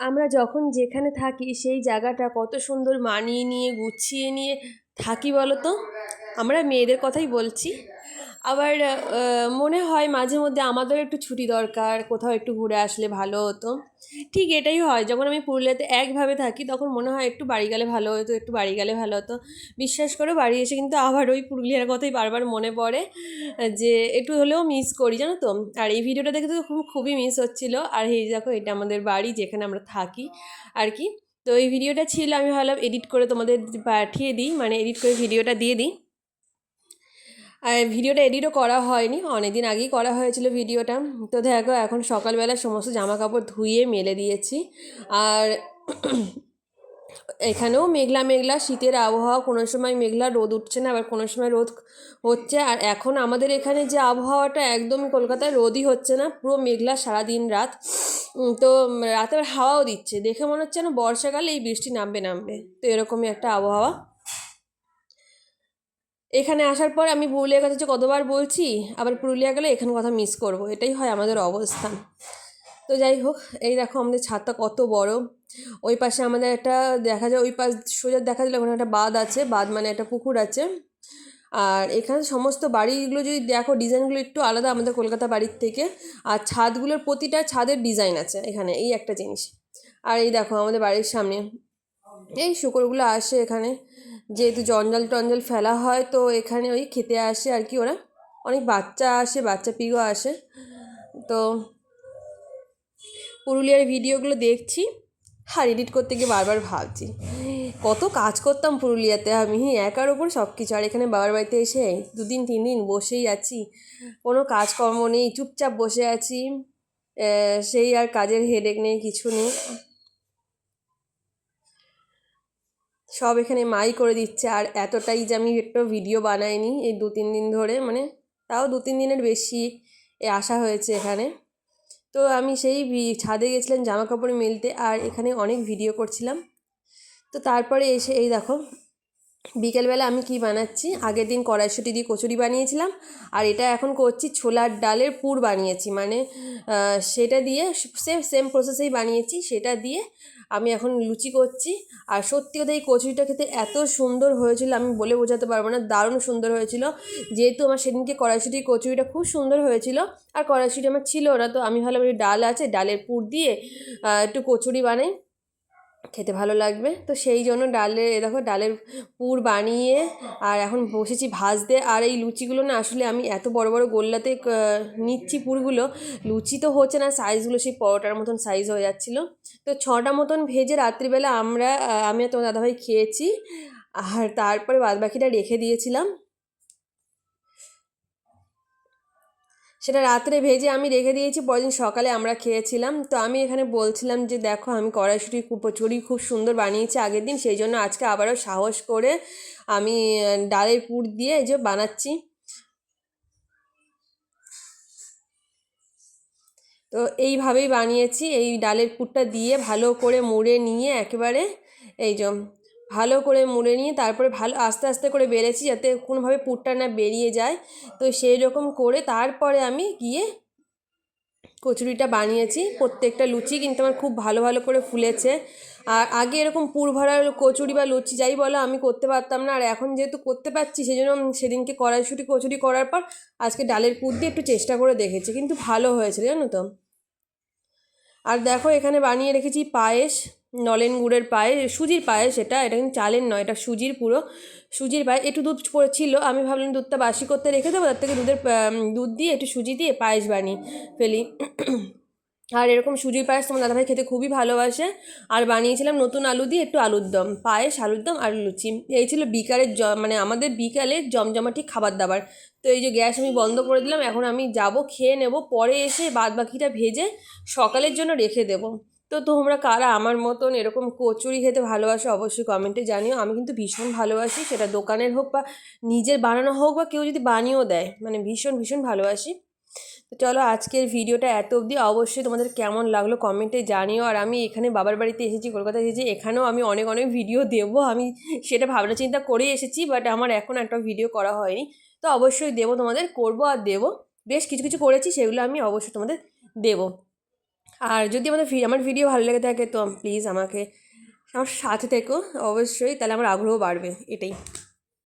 আমরা যখন যেখানে থাকি, সেই জায়গাটা কত সুন্দর মানিয়ে নিয়ে, গুছিয়ে নিয়ে থাকি বলো তো? আমরা মেয়েদের কথাই বলছি। আবার মনে হয় মাঝে মধ্যে আমাদেরও একটু ছুটি দরকার, কোথাও একটু ঘুরে আসলে ভালো হতো। ঠিক এটাই হয়, যখন আমি পুরুলিয়াতে একভাবে থাকি তখন মনে হয় একটু বাড়ি গেলে ভালো হতো, একটু বাড়ি গেলে ভালো হতো। বিশ্বাস করে বাড়ি এসে কিন্তু আবার ওই পুরুলিয়ার কথাই বারবার মনে পড়ে, যে একটু হলেও মিস করি, জানো তো? আর এই ভিডিওটা দেখে তো খুব, খুবই মিস হচ্ছিল। আর এই দেখো, এটা আমাদের বাড়ি যেখানে আমরা থাকি, আর কি। তো এই ভিডিওটা ছিল, আমি ভাবলাম এডিট করে তোমাদের পাঠিয়ে দিই মানে এডিট করে ভিডিওটা দিয়ে দিই। আর ভিডিওটা এডিটও করা হয়নি অনেক দিন আগেই করা হয়েছিল ভিডিওটা। তো দেখো, এখন সকালবেলা সমস্ত জামা কাপড় ধুয়ে মেলে দিয়েছি। আর এখানেও মেঘলা মেঘলা, শীতের আবহাওয়া, কোনো সময় মেঘলা রোদ উঠছে না, আবার কোনো সময় রোদ হচ্ছে। আর এখন আমাদের এখানে যে আবহাওয়াটা একদম কলকাতায় রোদই হচ্ছে না, পুরো মেঘলা সারাদিন রাত। তো রাতে আবার হাওয়াও দিচ্ছে। দেখে মনে হচ্ছে না বর্ষাকালে এই বৃষ্টি নামবে নামবে। তো এরকমই একটা আবহাওয়া। এখানে আসার পর আমি পুরুলিয়ার কথা যে কতবার বলছি, আবার পুরুলিয়া গেলে এখানে কথা মিস করব। এটাই হয় আমাদের অবস্থান। তো যাই হোক, এই দেখো আমাদের ছাদটা কত বড়। ওই পাশে আমাদের একটা দেখা যায়, ওই পাশ সোজা দেখা যায়, ওখানে একটা বাঁধ আছে। বাঁধ মানে একটা পুকুর আছে। আর এখানে সমস্ত বাড়িগুলো যদি দেখো, ডিজাইনগুলো একটু আলাদা আমাদের কলকাতা বাড়ির থেকে। আর ছাদগুলোর প্রতিটা ছাদের ডিজাইন আছে এখানে, এই একটা জিনিস। আর এই দেখো আমাদের বাড়ির সামনে। এই শুকরগুলো আসে এখানে। যেহেতু জঞ্জাল টঞ্জাল ফেলা হয়, তো এখানে ওই খেতে আসে আর কি ওরা। অনেক বাচ্চা আসে, বাচ্চা পিগো আসে। তো পুরুলিয়ার ভিডিওগুলো দেখছি। আর এডিট করতে গিয়ে বারবার ভাবছি, কত কাজ করতাম পুরুলিয়াতে আমি। একার ওপর সব কিছু। আর এখানে বাবার বাড়িতে এসে দুদিন, তিন দিন বসেই আছি। কোনো কাজকর্ম নেই, চুপচাপ বসে আছি। সেই আর কাজের হেডেক নেই, কিছু নেই। সব এখানে মাই করে দিচ্ছে। আর এতটাই যে আমি একটু ভিডিও বানাইনি এই দু তিন দিন ধরে মানে তাও দু তিন দিনের বেশি এ আসা হয়েছে এখানে। তো আমি সেই ছাদে গেছিলাম জামা কাপড় মেলতে আর এখানে অনেক ভিডিও করছিলাম। তো তারপরে এসে, এই দেখো বিকেলবেলা আমি কি বানাচ্ছি? আগের দিন কড়াইশুঁটি দিয়ে কচুরি বানিয়েছিলাম, আর এটা এখন করছি ছোলার ডালের পুর বানিয়েছি। মানে সেটা দিয়ে সেম সেম প্রসেসেই বানিয়েছি, সেটা দিয়ে আমি এখন লুচি করছি। আর সত্যি কথা এই কচুরিটা খেতে এত সুন্দর হয়েছিল, আমি বলে বোঝাতে পারব না, দারুণ সুন্দর হয়েছিল। যেহেতু আমার সেদিনকে কড়াইশুঁটির কচুরিটা খুব সুন্দর হয়েছিল, আর কড়াইশুঁটি আমার ছিল না, তো আমি ভালো ডাল আছে, ডালের পুর দিয়ে একটু কচুরি বানাই। খেতে ভালো লাগবে। তো সেই জন্য ডালের এ দেখো ডালের পুর বানিয়ে আর এখন বসেছি ভাজতে। আর এই লুচিগুলো না আসলে আমি এত বড় বড় গোল্লাতে নিচ্ছি পুরগুলো, লুচি তো হচ্ছে না সাইজগুলো সেই পরোটার মতন সাইজ হয়ে যাচ্ছিল। তো ছটা মতন ভেজে রাত্রিবেলা আমরা আমি তোমার দাদাভাই খেয়েছি। আর তারপরে বাদবাকিটা রেখে দিয়েছিলাম। সেটা রাত্রে ভেজে আমি রেখে দিয়েছি, পরদিন সকালে আমরা খেয়েছিলাম। তো আমি এখানে বলছিলাম যে, দেখো, আমি কড়াইশুঁটি কচুরি খুব সুন্দর বানিয়েছি আগের দিন, সেই জন্য আজকে আবারও সাহস করে আমি ডালের পুর দিয়ে এই যে বানাচ্ছি। তো এইভাবেই বানিয়েছি, এই ডালের পুরটা দিয়ে ভালো করে মুড়ে নিয়ে একেবারে এই যে ভালো করে মুড়ে নিয়ে তারপরে ভালো আস্তে আস্তে করে বেড়েছি যাতে কোনোভাবে পুরটা না বেরিয়ে যায়। তো সেই রকম করে তারপরে আমি গিয়ে কচুরিটা বানিয়েছি। প্রত্যেকটা লুচি কিন্তু আমার খুব ভালো ভালো করে ফুলেছে। আর আগে এরকম পুর ভরা কচুরি বা লুচি যাই বলো আমি করতে পারতাম না। আর এখন যেহেতু করতে পারছি সেই জন্য সেদিনকে কড়াইশুঁটি কচুরি করার পর আজকে ডালের পুর দিয়ে একটু চেষ্টা করে দেখেছি। কিন্তু ভালো হয়েছে, জানো তো? আর দেখো এখানে বানিয়ে রেখেছি পায়েস, নলেন গুড়ের পায়েস, সুজির পায়েস এটা এটা কিন্তু চালের নয়, এটা সুজির পুরো, সুজির পায়েস, একটু দুধ পড়েছিল, আমি ভাবলাম দুধটা বাসি করতে রেখে দেবো, তার থেকে দুধের দুধ দিয়ে একটু সুজি দিয়ে পায়েস বানিয়ে ফেলি। আর এরকম সুজির পায়েস তোমার দাদাভাই খেতে খুবই ভালোবাসে। আর বানিয়েছিলাম নতুন আলু দিয়ে একটু আলুর দম, পায়েস, আলুর দম আর লুচি। এই ছিল বিকালের জ মানে আমাদের বিকালের জমজমাটি খাবার দাবার। তো এই যে গ্যাস আমি বন্ধ করে দিলাম, এখন আমি যাব, খেয়ে নেব, পরে এসে বাদ বাকিটা ভেজে সকালের জন্য রেখে দেবো। তো তোমরা কারা আমার মতন এরকম কচুরি খেতে ভালোবাসো অবশ্যই কমেন্টে জানিও। আমি কিন্তু ভীষণ ভালোবাসি, সেটা দোকানের হোক বা নিজের বানানো হোক বা কেউ যদি বানিয়েও দেয় মানে ভীষণ ভীষণ ভালোবাসি। চলো আজকের ভিডিওটা এত অবধি। অবশ্যই তোমাদের কেমন লাগল কমেন্টে জানিও। আর আমি এখানে বাবার বাড়িতে এসেছি, কলকাতায় এসেছি, এখানেও আমি অনেক অনেক ভিডিও দেবো। আমি সেটা ভাবনা চিন্তা করেই এসেছি বাট আমার এখন একটা ভিডিও করা হয়নি। তো অবশ্যই দেবো তোমাদের, করব আর দেবো। বেশ কিছু কিছু করেছি, সেগুলো আমি অবশ্যই তোমাদের দেবো। আর যদি আমাদের আমার ভিডিও ভালো লেগে থাকে, তো প্লিজ আমাকে, আমার সাথে থেকো। অবশ্যই, তাহলে আমার আগ্রহ বাড়বে, এটাই।